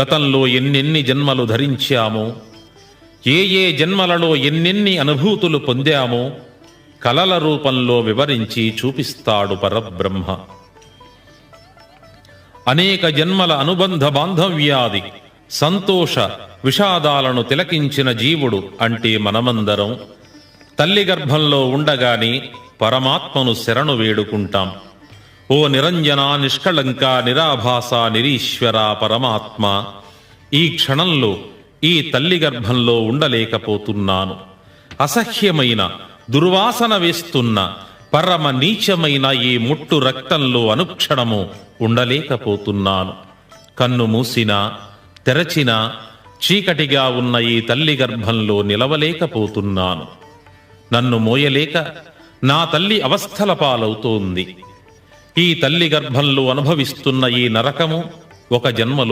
గతంలో ఎన్నెన్ని జన్మలు ధరించామో ఏ ఏ జన్మలలో ఎన్నెన్ని అనుభూతులు పొందామో కలల రూపంలో వివరించి చూపిస్తాడు పరబ్రహ్మ. అనేక జన్మల అనుబంధ బాంధవ్యాది సంతోష విషాదాలను తిలకించిన జీవుడు అంటే మనమందరం తల్లి గర్భంలో ఉండగానే పరమాత్మను శరణు వేడుకుంటాం. ఓ నిరంజన నిష్కళంక నిరాభాస నిరీశ్వర పరమాత్మ ఈ క్షణంలో ఈ తల్లి గర్భంలో ఉండలేకపోతున్నాను. అసహ్యమైన దుర్వాసన వేస్తున్న పరమ నీచమైన ఈ ముట్టు రక్తంలో అనుక్షణము ఉండలేకపోతున్నాను. కన్ను మూసినా తెరచినా చీకటిగా ఉన్న ఈ తల్లి గర్భంలో నిలవలేకపోతున్నాను. నన్ను మోయలేక నా తల్లి అవస్థల పాలవుతోంది. ఈ తల్లి గర్భంలో అనుభవిస్తున్న ఈ నరకము ఒక జన్మలో